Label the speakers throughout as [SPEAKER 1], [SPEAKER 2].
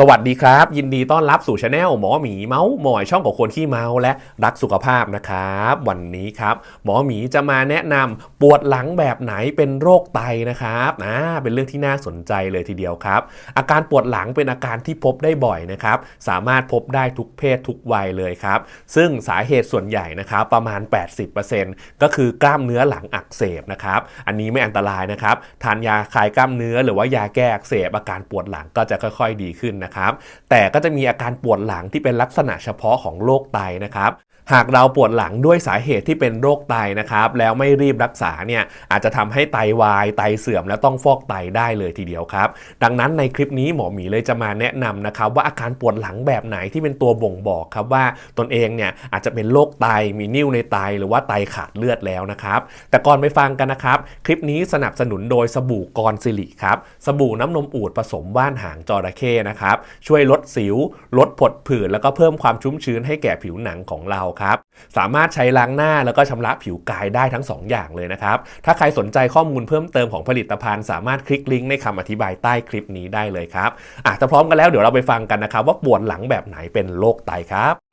[SPEAKER 1] สวัสดีครับ ยินดีต้อนรับสู่ช anel หมอหมีเมาส์หมอยช่องของคนที่เมาและรักสุขภาพนะครับ วันนี้ครับ หมอหมีจะมาแนะนำปวดหลังแบบไหนเป็นโรคไตนะครับนะเป็นเรื่องที่น่าสนใจเลยทีเดียวครับ อาการปวดหลังเป็นอาการที่พบได้บ่อยนะครับ สามารถพบได้ทุกเพศทุกวัยเลยครับ ซึ่งสาเหตุส่วนใหญ่นะครับประมาณ 80%ก็คือกล้ามเนื้อหลังอักเสบนะครับอันนี้ไม่อันตรายนะครับทานยาคลายกล้ามเนื้อหรือว่ายาแก้อักเสบอาการปวดหลังก็จะค่อย ๆ ดีขึ้นนะครับ แต่ก็จะมีอาการปวดหลังที่เป็นลักษณะเฉพาะของโรคไตนะครับหากเราปวดหลังด้วยสาเหตุที่เป็นโรคไตนะครับ แล้วไม่รีบรักษาเนี่ยอาจจะทำให้ไตวาย ไตเสื่อมและต้องฟอกไตได้เลยทีเดียวครับ ดังนั้นในคลิปนี้หมอหมีเลยจะมาแนะนำนะครับ ว่าอาการปวดหลังแบบไหนที่เป็นตัวบ่งบอกครับว่าตนเองเนี่ยอาจจะเป็นโรคไตมีนิ่วในไตหรือว่าไตขาดเลือดแล้วนะครับ แต่ก่อนไปฟังกันนะครับ คลิปนี้สนับสนุนโดยสบู่กรสิริครับสบู่น้ำนมอูดผสมว่านหางจระเข้นะครับช่วยลดสิว ลดผดผื่นแล้วก็เพิ่มความชุ่มชื้นให้แก่ผิวหนังของเราครับ สามารถใช้ล้างหน้าแล้วก็ชำระผิวกายได้ทั้ง 2 อย่างเลยนะครับ ถ้าใครสนใจข้อมูลเพิ่มเติมของผลิตภัณฑ์ สามารถคลิกลิงก์ในคำอธิบายใต้คลิปนี้ได้เลยครับอะถ้าพร้อมกันแล้วเดี๋ยวเราไปฟังกันนะครับว่าปวดหลังแบบไหนเป็นโรคไตครับ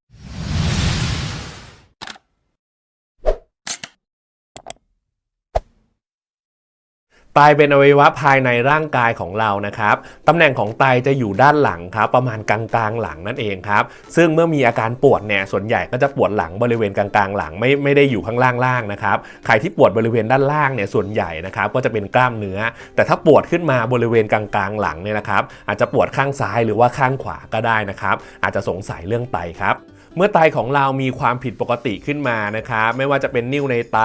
[SPEAKER 1] ไตเป็นอวัยวะภายในร่างกายของเรานะครับตำแหน่งของไตจะอยู่ด้านหลังครับ ประมาณกลางๆหลังนั่นเองครับ ซึ่งเมื่อมีอาการปวดเนี่ย ส่วนใหญ่ก็จะปวดหลังบริเวณกลางๆหลังไม่ไม่ได้อยู่ข้างล่างๆนะครับ ใครที่ปวดบริเวณด้านล่างเนี่ย ส่วนใหญ่นะครับก็จะเป็นกล้ามเนื้อ แต่ถ้าปวดขึ้นมาบริเวณกลางๆหลังเนี่ยนะครับ อาจจะปวดข้างซ้ายหรือว่าข้างขวาก็ได้นะครับ อาจจะสงสัยเรื่องไตครับ เมื่อไตของเรามีความผิดปกติขึ้นมานะครับไม่ว่าจะเป็นนิ่วในไต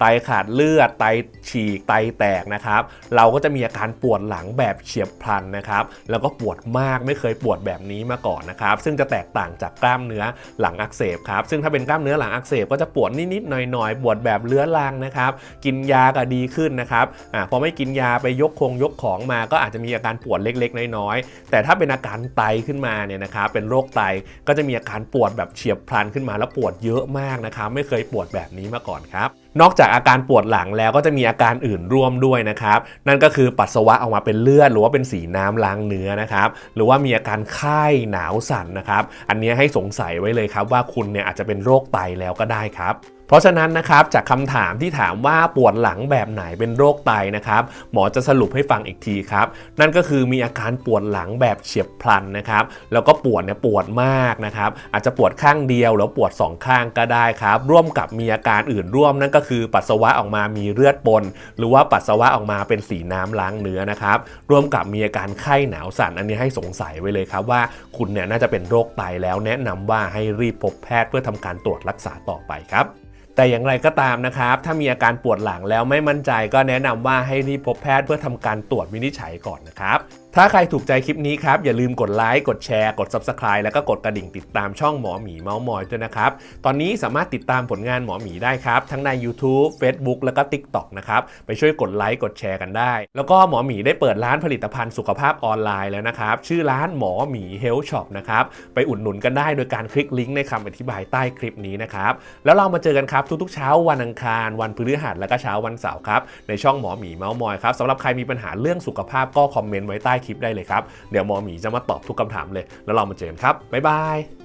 [SPEAKER 1] ไตขาดเลือด ไตฉีก ไตแตกนะครับ เราก็จะมีอาการปวดหลังแบบเฉียบพลันนะครับ แล้วก็ปวดมากไม่เคยปวดแบบนี้มาก่อนนะครับ ซึ่งจะแตกต่างจากกล้ามเนื้อหลังอักเสบครับ ซึ่งถ้าเป็นกล้ามเนื้อหลังอักเสบก็จะปวดนิดๆหน่อยๆ ปวดแบบเลื้อรังนะครับ กินยาก็ดีขึ้นนะครับอ่าพอไม่กินยาไปยกคงยกของมา ก็อาจจะมีอาการปวดเล็กๆ น้อยๆ แต่ถ้าเป็นอาการไตขึ้นมาเนี่ยนะครับ เป็นโรคไตก็จะมีอาการปวดแบบเฉียบพลันขึ้นมาแล้วปวดเยอะมากนะครับไม่เคยปวดแบบนี้มาก่อนครับนอกจากอาการปวดหลังแล้วก็จะมีอาการอื่นร่วมด้วยนะครับ นั่นก็คือปัสสาวะออกมาเป็นเลือดหรือว่าเป็นสีน้ำล้างเนื้อนะครับ หรือว่ามีอาการไข้หนาวสั่นนะครับ อันนี้ให้สงสัยไว้เลยครับว่าคุณเนี่ยอาจจะเป็นโรคไตแล้วก็ได้ครับ เพราะฉะนั้นนะครับจากคำถามที่ถามว่าปวดหลังแบบไหนเป็นโรคไตนะครับหมอจะสรุปให้ฟังอีกทีครับ นั่นก็คือมีอาการปวดหลังแบบเฉียบพลันนะครับแล้วก็ปวดเนี่ยปวดมากนะครับอาจจะปวดข้างเดียวหรือปวดสองข้างก็ได้ครับร่วมกับมีอาการอื่นร่วมนั่นก็คือปัสสาวะออกมามีเลือดปน หรือว่าปัสสาวะออกมาเป็นสีน้ำล้างเนื้อนะครับร่วมกับมีอาการไข้หนาวสั่นอันนี้ให้สงสัยไว้เลยครับว่าคุณเนี่ยน่าจะเป็นโรคไตแล้วแนะนำว่าให้รีบพบแพทย์เพื่อทำการตรวจรักษาต่อไปครับ แต่อย่างไรก็ตามนะครับ ถ้ามีอาการปวดหลังแล้วไม่มั่นใจก็แนะนำว่าให้รีบพบแพทย์เพื่อทำการตรวจวินิจฉัยก่อนนะครับ ถ้าใครถูกใจคลิปนี้ครับ อย่าลืมกดไลค์ กดแชร์ กด Subscribe แล้วก็กดกระดิ่งติดตามช่องหมอหมีเมาส์มอยด้วยนะครับ ตอนนี้สามารถติดตามผลงานหมอหมีได้ครับ ทั้งใน YouTube Facebook แล้วก็ TikTok นะครับ ไปช่วยกดไลค์ กดแชร์กันได้ แล้วก็หมอหมีได้เปิดร้านผลิตภัณฑ์สุขภาพออนไลน์แล้วนะครับ ชื่อร้านหมอหมี Health Shop นะครับ ไปอุดหนุนกันได้โดยการคลิกลิงก์ในคำอธิบายใต้คลิปนี้นะครับ แล้วเรามาเจอกันครับทุกๆ เช้าวันอังคาร วันพฤหัสและก็เช้าวันเสาร์ครับในช่องหมอหมีเมาส์มอยครับสำหรับใครมีปัญหาเรื่องสุขภาพก็คอมเมนต์ไว้ใต้คลิปได้เลยครับ เดี๋ยวหมอหมีจะมาตอบทุกคำถามเลย แล้วเรามาเจอกันครับ บ๊ายบาย